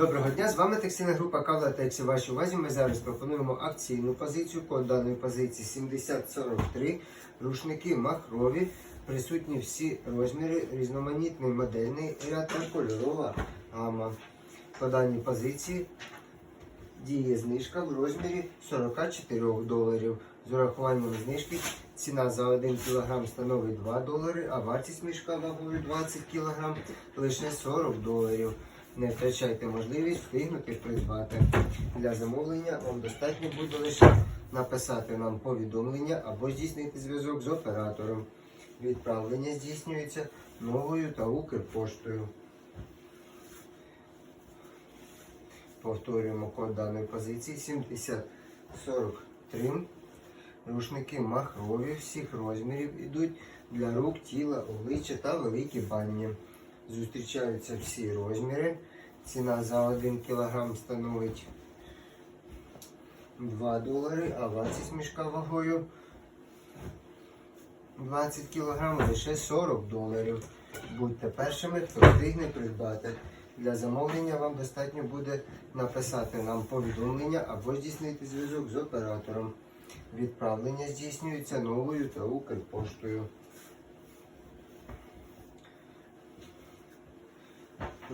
Доброго дня, з вами текстильна група Кавла Тексі. Вашій увазі ми зараз пропонуємо акційну позицію. Код даної позиції 7043. Рушники махрові. Присутні всі розміри, різноманітний модельний ряд та кольорова гама. По даній позиції діє знижка в розмірі 44 доларів. З урахуванням знижки ціна за 1 кг становить 2 долари, а вартість мішка вагою 20 кг лише 40 доларів. Не втрачайте можливість встигнути придбати. Для замовлення вам достатньо буде лише написати нам повідомлення або здійснити зв'язок з оператором. Відправлення здійснюється новою та Укрпоштою. Повторюємо код даної позиції 7043. Рушники махрові всіх розмірів ідуть для рук, тіла, обличчя та великі бані. Зустрічаються всі розміри. Ціна за 1 кг становить 2 долари, а вартість мішка вагою 20 кг лише 40 доларів. Будьте першими, хто встигне придбати. Для замовлення вам достатньо буде написати нам повідомлення або здійснити зв'язок з оператором. Відправлення здійснюється новою та Укрпоштою.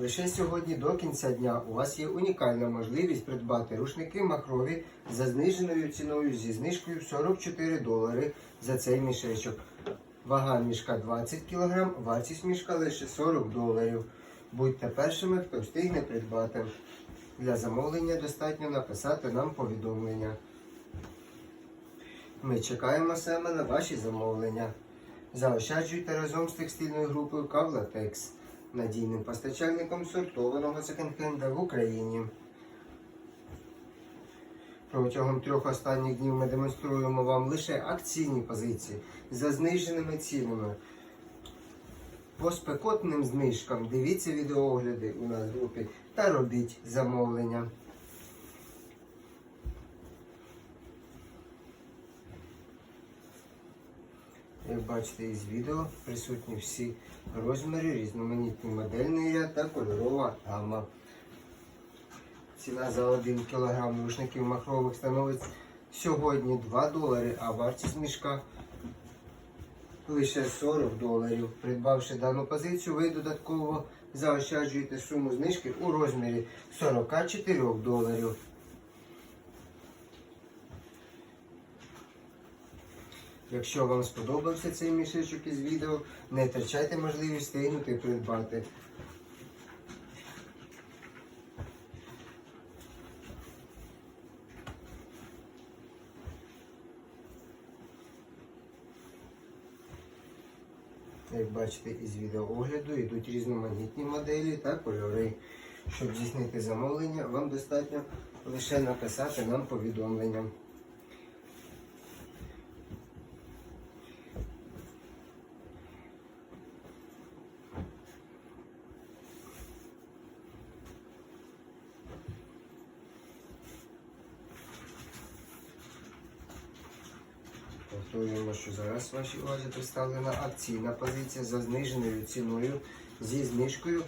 Лише сьогодні до кінця дня у вас є унікальна можливість придбати рушники махрові за зниженою ціною зі знижкою 44 долари за цей мішечок. Вага мішка 20 кг, вартість мішка лише 40 доларів. Будьте першими, хто встигне придбати. Для замовлення достатньо написати нам повідомлення. Ми чекаємо саме на ваші замовлення. Заощаджуйте разом з текстильною групою Кавлатекс, надійним постачальником сортованого секонд-хенда в Україні. Протягом трьох останніх днів ми демонструємо вам лише акційні позиції за зниженими цінами. По спекотним знижкам дивіться відеоогляди у нас в групі та робіть замовлення. Як бачите із відео, присутні всі розміри, різноманітні модельний ряд та кольорова гама. Ціна за 1 кг рушників махрових становить сьогодні 2 долари, а вартість мішка лише 40 доларів. Придбавши дану позицію, ви додатково заощаджуєте суму знижки у розмірі 44 доларів. Якщо вам сподобався цей мішечок із відео, не втрачайте можливість встигнути і придбати. Як бачите із відеоогляду йдуть різноманітні моделі та кольори. Щоб здійснити замовлення, вам достатньо лише написати нам повідомлення. Повторюємо, що зараз вашій увазі представлена акційна позиція за зниженою ціною зі знижкою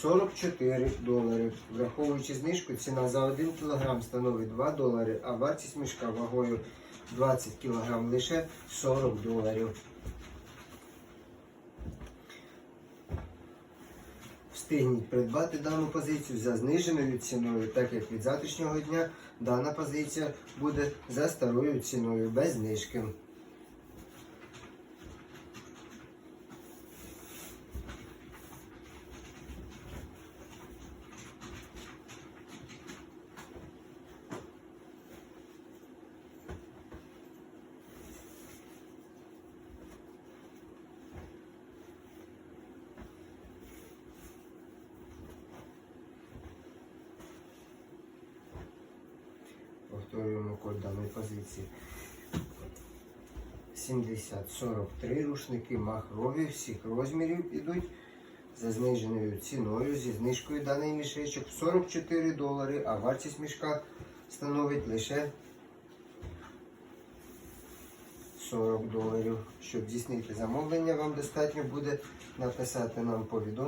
44 долари. Враховуючи знижку, ціна за 1 кг становить 2 долари, а вартість мішка вагою 20 кг лише 40 доларів. Встигніть придбати дану позицію за зниженою ціною, так як від завтрашнього дня дана позиція буде за старою ціною без знижки. Повторюємо код даної позиції. 70-43 рушники махрові всіх розмірів ідуть за зниженою ціною зі знижкою даний мішечок 44 долари, а вартість мішка становить лише 40 доларів. Щоб здійснити замовлення, вам достатньо буде написати нам повідомлення.